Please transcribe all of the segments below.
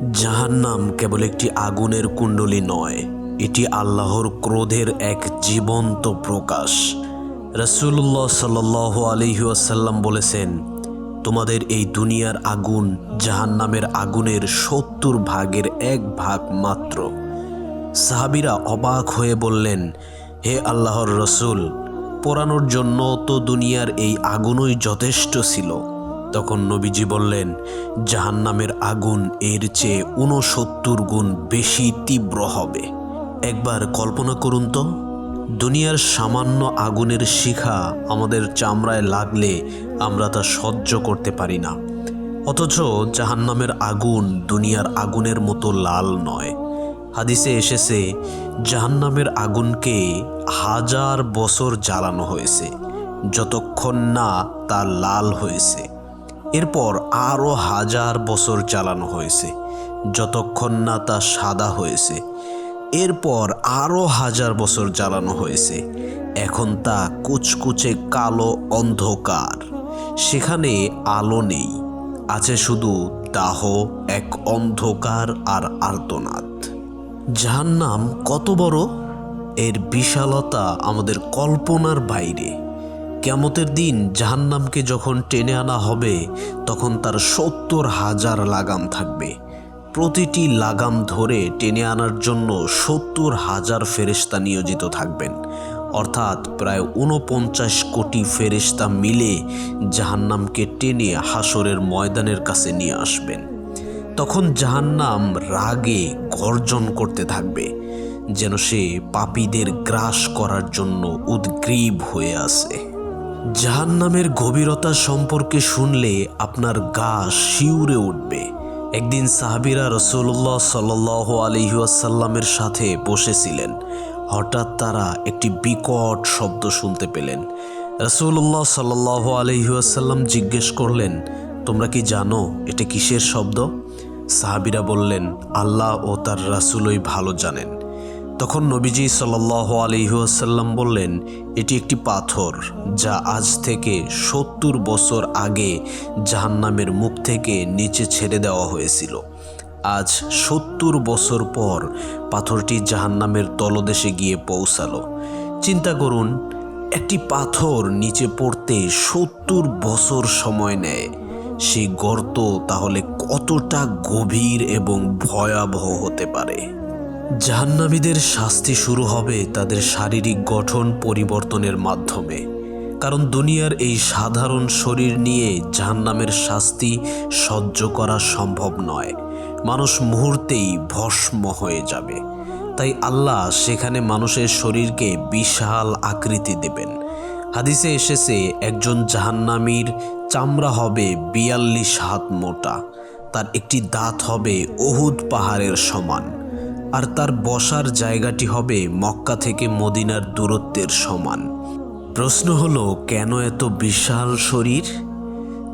জাহান্নাম কেবল একটি আগুনের কুণ্ডলী নয়, এটি আল্লাহর ক্রোধের এক জীবন্ত প্রকাশ। রসুল্লাহ সাল আলহিউসাল্লাম বলেছেন, তোমাদের এই দুনিয়ার আগুন জাহান্নামের আগুনের সত্তর ভাগের এক ভাগ মাত্র। সাহাবিরা অবাক হয়ে বললেন, হে আল্লাহর রসুল, পোড়ানোর জন্য তো দুনিয়ার এই আগুনই যথেষ্ট ছিল। তখন নবীজি বললেন, জাহান্নামের আগুন এর চেয়ে ঊনসত্তর গুণ বেশি তীব্র হবে। একবার কল্পনা করুন তো, দুনিয়ার সামান্য আগুনের শিখা আমাদের চামড়ায় লাগলে আমরা তা সহ্য করতে পারি না। অথচ জাহান্নামের আগুন দুনিয়ার আগুনের মতো লাল নয়। হাদিসে এসেছে, জাহান্নামের আগুনকে হাজার বছর জ্বালানো হয়েছে। যতক্ষণ না তা লাল হয়েছে। এরপর আরও হাজার বছর জ্বালানো হয়েছে, যতক্ষণ না তা সাদা হয়েছে। এরপর আরও হাজার বছর জ্বালানো হয়েছে। এখন তা কুচকুচে কালো অন্ধকার। সেখানে আলো নেই, আছে শুধু দাহ, এক অন্ধকার আর আর্তনাদ। জাহান্নাম কত বড়? এর বিশালতা আমাদের কল্পনার বাইরে। কেমতের দিন জাহান্নামকে যখন টেনে আনা হবে, তখন তার সত্তর হাজার লাগাম থাকবে। প্রতিটি লাগাম ধরে টেনে আনার জন্য সত্তর হাজার ফেরেস্তা নিয়োজিত থাকবেন। অর্থাৎ প্রায় উনপঞ্চাশ কোটি ফেরেস্তা মিলে জাহান্নামকে টেনে হাসরের ময়দানের কাছে নিয়ে আসবেন। তখন জাহান্নাম রাগে গর্জন করতে থাকবে, যেন সে পাপীদের গ্রাস করার জন্য উদ্গ্রীব হয়ে আছে। জাহান্নামের গভীরতা সম্পর্কে শুনলে আপনার গা শিউরে উঠবে। একদিন সাহাবিরা রসুল্লাহ সাল আলহিউসাল্লামের সাথে বসেছিলেন। হঠাৎ তারা একটি বিকট শব্দ শুনতে পেলেন। রসুল্লাহ সাল আলহিউসাল্লাম জিজ্ঞেস করলেন, তোমরা কি জানো এটা কিসের শব্দ? সাহাবিরা বললেন, আল্লাহ ও তার রাসুলই ভালো জানেন। তখন নবীজি সাল আলিহাসাল্লাম বললেন, এটি একটি পাথর যা আজ থেকে সত্তর বছর আগে জাহান্নামের মুখ থেকে নিচে ছেড়ে দেওয়া হয়েছিল। আজ সত্তর বছর পর পাথরটি জাহান্নামের তলদেশে গিয়ে পৌঁছালো। চিন্তা করুন, একটি পাথর নিচে পড়তে সত্তর বছর সময় নেয়। সেই গর্ত তাহলে কতটা গভীর এবং ভয়াবহ হতে পারে? জাহান্নামীদের শাস্তি শুরু হবে তাদের শারীরিক গঠন পরিবর্তনের মাধ্যমে। কারণ দুনিয়ার এই সাধারণ শরীর নিয়ে জাহান্নামের শাস্তি সহ্য করা সম্ভব নয়। মানুষ মুহূর্তেই ভস্ম হয়ে যাবে। তাই আল্লাহ সেখানে মানুষের শরীরকে বিশাল আকৃতি দেবেন। হাদিসে এসেছে, একজন জাহান্নামীর চামড়া হবে বিয়াল্লিশ হাত মোটা, তার একটি দাঁত হবে অহুদ পাহাড়ের সমান। আর তার বসার জায়গাটি হবে মক্কা থেকে মদিনার দূরত্বের সমান। প্রশ্ন হলো, কেন এত বিশাল শরীর?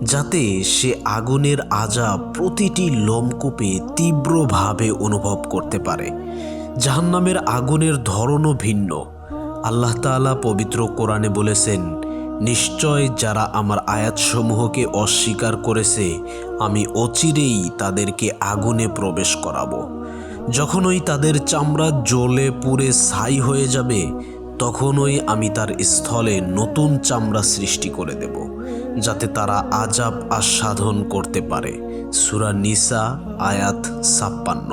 যাতে সে আগুনের আজা প্রতিটি লোমকূপে তীব্রভাবে অনুভব করতে পারে। জাহান্নামের আগুনের ধরনও ভিন্ন। আল্লাহ তাআলা পবিত্র কোরআনে বলেছেন, নিশ্চয় যারা আমার আয়াতসমূহকে অস্বীকার করেছে, আমি অচিরেই তাদেরকে আগুনে প্রবেশ করাবো। যখনই তাদের চামড়া জ্বলে পুড়ে ছাই হয়ে যাবে, তখনই আমি তার স্থলে নতুন চামড়া সৃষ্টি করে দেব, যাতে তারা আজাব আস্বাদন করতে পারে। সুরা নিসা, আয়াত ছাপ্পান্ন।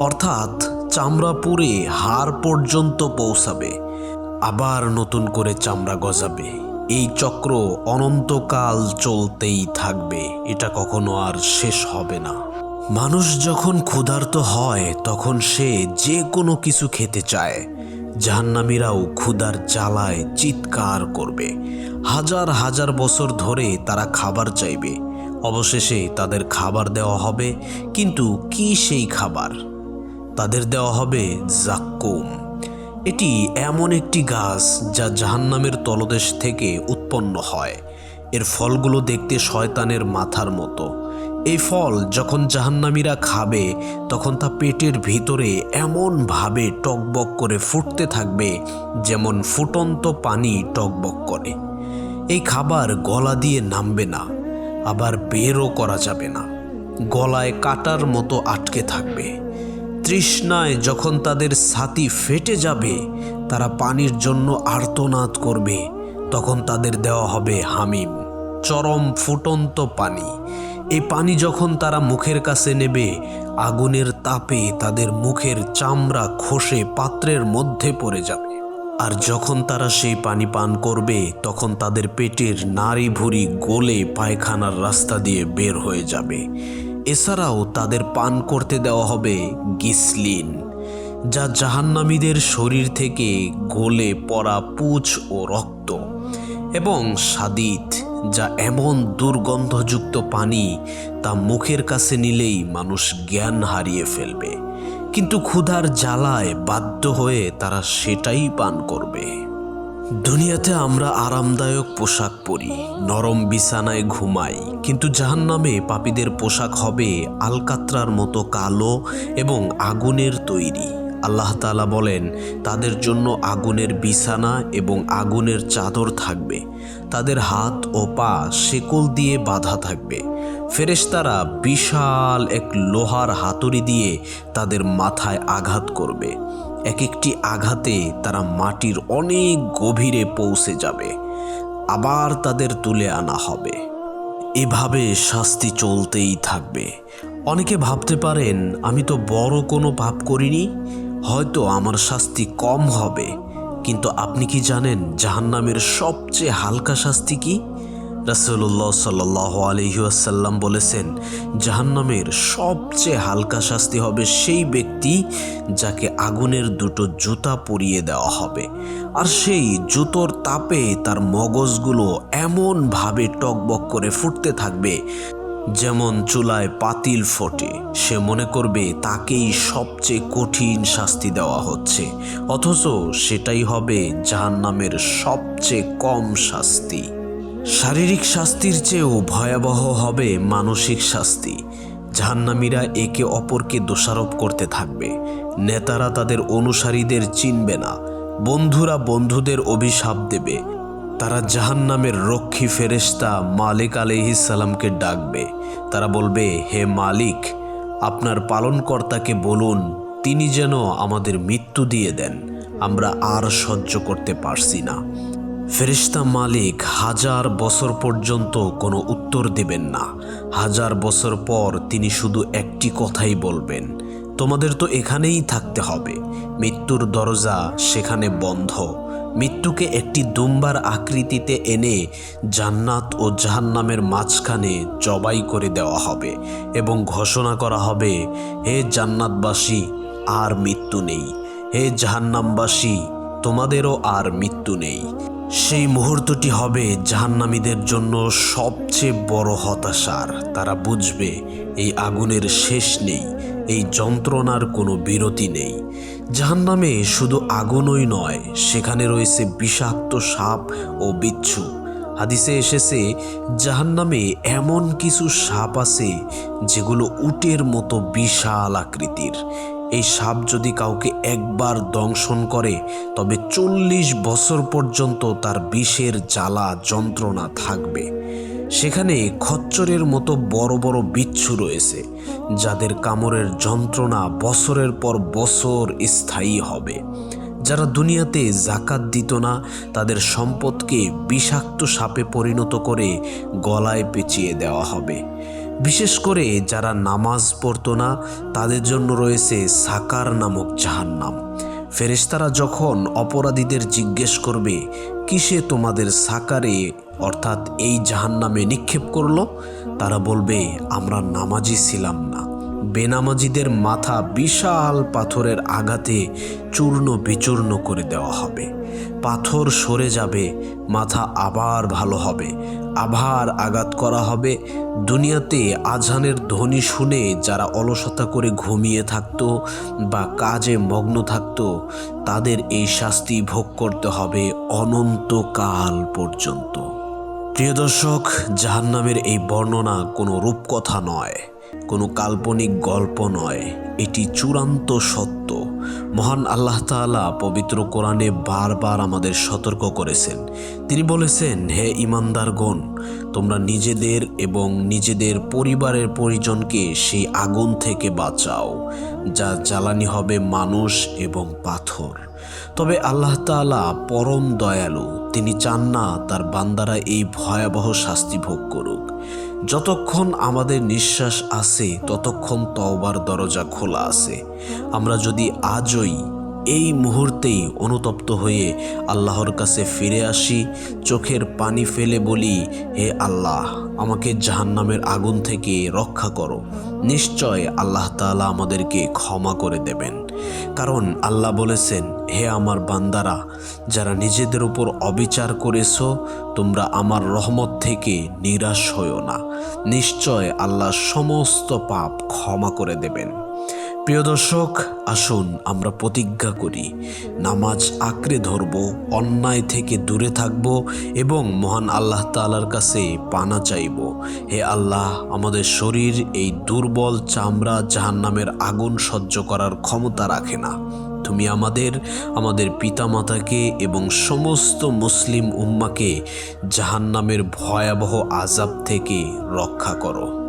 অর্থাৎ চামড়া পুড়ে হাড় পর্যন্ত পৌঁছাবে, আবার নতুন করে চামড়া গজাবে। এই চক্র অনন্তকাল চলতেই থাকবে, এটা কখনো আর শেষ হবে না। মানুষ যখন ক্ষুধার্ত হয়, তখন সে যে কোনো কিছু খেতে চায়। জাহান্নামীরাও ক্ষুধার জ্বালায় চিৎকার করবে। হাজার হাজার বছর ধরে তারা খাবার চাইবে। অবশেষে তাদের খাবার দেওয়া হবে, কিন্তু কি সেই খাবার? তাদের দেওয়া হবে জাক্কুম। এটি এমন একটি গাছ যা জাহান্নামের তলদেশ থেকে উৎপন্ন হয়। এর ফলগুলো দেখতে শয়তানের মাথার মতো। এই ফল যখন জাহান্নামীরা খাবে, তখন তা পেটের ভিতরে এমনভাবে টকবক করে ফুটতে থাকবে, যেমন ফুটন্ত পানি টকবক করে। এই খাবার গলা দিয়ে নামবে না, আবার বেরও করা যাবে না। গলায় কাটার মতো আটকে থাকবে। তৃষ্ণায় যখন তাদের ছাতি ফেটে যাবে, তারা পানির জন্য আর্তনাদ করবে, তখন তাদের দেওয়া হবে হামিম, চরম ফুটন্ত পানি। এই পানি যখন তারা মুখের কাছে নেবে, আগুনের তাপে তাদের মুখের চামড়া খসে পাত্রের মধ্যে পড়ে যাবে। আর যখন তারা সেই পানি পান করবে, তখন তাদের পেটের নাড়ি ভুড়ি গলে পায়খানার রাস্তা দিয়ে বের হয়ে যাবে। এছাড়াও তাদের পান করতে দেওয়া হবে গিসলিন, যা জাহান্নামীদের শরীর থেকে গলে পড়া পুচ ও রক্ত এবং সাদিত। যা এমন দুর্গন্ধযুক্ত পানি তা মুখের কাছে নিলেই মানুষ জ্ঞান হারিয়ে ফেলবে। কিন্তু ক্ষুধার জ্বালায় বাধ্য হয়ে তারা সেটাই পান করবে। দুনিয়াতে আমরা আরামদায়ক পোশাক পরি, নরম বিছানায় ঘুমাই, কিন্তু জাহান্নামে পাপীদের পোশাক হবে আলকাত্রার মতো কালো এবং আগুনের তৈরি। আল্লাহ তাআলা বলেন, তাদের জন্য আগুনের বিছানা এবং আগুনের চাদর থাকবে। তাদের হাত ও পা শেকল দিয়ে বাঁধা থাকবে। ফেরেশতারা বিশাল এক লোহার হাতুড়ি দিয়ে তাদের মাথায় আঘাত করবে। এক একটি আঘাতে তারা মাটির অনেক গভীরে পৌঁছে যাবে। আবার তাদের তুলে আনা হবে। এভাবে শাস্তি চলতেই থাকবে। অনেকে ভাবতে পারেন, আমি তো বড় কোনো পাপ করিনি। হয়তো আমার শাস্তি কম হবে। কিন্তু আপনি কি জানেন জাহান্নামের সবচেয়ে হালকা শাস্তি কি? রাসূলুল্লাহ সাল্লাহ আলহিউসাল্লাম বলেছেন, জাহান্নামের সবচেয়ে হালকা শাস্তি হবে সেই ব্যক্তি যাকে আগুনের দুটো জুতা পরিয়ে দেওয়া হবে। আর সেই জুতোর তাপে তার মগজগুলো এমনভাবে টকবক করে ফুটতে থাকবে যেমন চুলায় পাতিল ফোটে, সে মনে করবে তাকেই সবচেয়ে কঠিন শাস্তি দেওয়া হচ্ছে। অথচ সেটাই হবে জাহান্নামের সবচেয়ে কম শাস্তি। শারীরিক শাস্তির চেয়েও ভয়াবহ হবে মানসিক শাস্তি। জাহান্নামীরা একে অপরকে দোষারোপ করতে থাকবে। নেতারা তাদের অনুসারীদের চিনবে না। বন্ধুরা বন্ধুদের অভিশাপ দেবে। তারা জাহান্নামের রক্ষী ফেরেশতা মালিক আলহিসাল্লামকে ডাকবে। তারা বলবে, হে মালিক, আপনার পালনকর্তাকে বলুন, তিনি যেন আমাদের মৃত্যু দিয়ে দেন। আমরা আর সহ্য করতে পারছি না। ফেরিস্তা মালিক হাজার বছর পর্যন্ত কোনো উত্তর দেবেন না। হাজার বছর পর তিনি শুধু একটি কথাই বলবেন, তোমাদের তো এখানেই থাকতে হবে। মৃত্যুর দরজা সেখানে বন্ধ। মৃত্যুকে একটি দুম্বার আকৃতিতে এনে জান্নাত ও জাহান্নামের মাঝখানে জবাই করে দেওয়া হবে এবং ঘোষণা করা হবে, হে জান্নাতবাসী, আর মৃত্যু নেই। হে জাহান্নামবাসী, তোমাদেরও আর মৃত্যু নেই। সেই মুহূর্তটি হবে জাহান্নামীদের জন্য সবচেয়ে বড় হতাশার। তারা বুঝবে, এই আগুনের শেষ নেই, এই যন্ত্রণার কোনো বিরতি নেই। জাহান্নামে শুধু আগুনই নয়, সেখানে রয়েছে বিষাক্ত সাপ ও বিচ্ছু। হাদিসে এসেছে, জাহান্নামে এমন কিছু সাপ আছে যেগুলো উটের মতো বিশাল আকৃতির। এই সাপ যদি কাউকে একবার দংশন করে, তবে চল্লিশ বছর পর্যন্ত তার বিষের জ্বালা যন্ত্রণা থাকবে। সেখানে খচ্চরের মতো বড় বড় বিচ্ছু রয়েছে, যাদের কামড়ের যন্ত্রণা বছরের পর বছর স্থায়ী হবে। যারা দুনিয়াতে জাকাত দিত না, তাদের সম্পদকে বিষাক্ত সাপে পরিণত করে গলায় পেঁচিয়ে দেওয়া হবে। বিশেষ করে যারা নামাজ পড়তো না, তাদের জন্য রয়েছে সাকার নামক জাহান্নাম। ফেরেশতারা যখন অপরাধীদের জিজ্ঞেস করবে কিসে তোমাদের সাকারে অর্থাৎ এই জাহান্নামে নিক্ষেপ করল? তারা বলবে আমরা নামাজি ছিলাম না। বেনামাজিদের মাথা বিশাল পাথরের আঘাতে চূর্ণ বিচূর্ণ করে দেওয়া হবে। পাথর সরে যাবে, মাথা আবার ভালো হবে। আবার আঘাত করা হবে। দুনিয়াতে আজানের ধ্বনি শুনে যারা অলসতা করে ঘুমিয়ে থাকতো বা কাজে মগ্ন থাকতো, তাদের এই শাস্তি ভোগ করতে হবে অনন্তকাল পর্যন্ত। প্রিয় দর্শক, জাহান্নামের এই বর্ণনা কোনো রূপকথা নয়। কোনো কাল্পনিক গল্প নয়, এটি চূড়ান্ত সত্য। মহান আল্লাহ তাআলা পবিত্র কোরআনে বারবার আমাদের সতর্ক করেছেন। তিনি বলেছেন, হে ইমানদারগণ তোমরা নিজেদের এবং নিজেদের পরিবারের পরিজনকে সেই আগুন থেকে বাঁচাও, যা জ্বালানি হবে মানুষ এবং পাথর। তবে আল্লাহ তাআলা পরম দয়ালু তিনি চান না তার বান্দারা এই ভয়াবহ শাস্তি ভোগ করুক। যতক্ষণ আমাদের নিঃশ্বাস আছে, ততক্ষণ তওবার দরজা খোলা আছে। আমরা যদি আজই এই মুহূর্তেই অনুতপ্ত হয়ে আল্লাহর কাছে ফিরে আসি, চোখের পানি ফেলে বলি, হে আল্লাহ, আমাকে জাহান্নামের আগুন থেকে রক্ষা করো। নিশ্চয় আল্লাহ তাআলা আমাদেরকে ক্ষমা করে দেবেন। কারণ আল্লাহ বলেছেন, হে আমার বান্দারা, যারা নিজেদের উপর অবিচার করেছ, তোমরা আমার রহমত থেকে নিরাশ হইও না। নিশ্চয় আল্লাহ সমস্ত পাপ ক্ষমা করে দেবেন। প্রিয় দর্শক, আসুন আমরা প্রতিজ্ঞা করি, নামাজ আঁকড়ে ধরব, অন্যায় থেকে দূরে থাকব এবং মহান আল্লাহ তালার কাছে পানা চাইব। হে আল্লাহ, আমাদের শরীর এই দুর্বল চামড়া জাহান্নামের আগুন সহ্য করার ক্ষমতা রাখে না। তুমি আমাদের আমাদের পিতামাতাকে এবং সমস্ত মুসলিম উম্মাকে জাহান্নামের ভয়াবহ আজাব থেকে রক্ষা করো।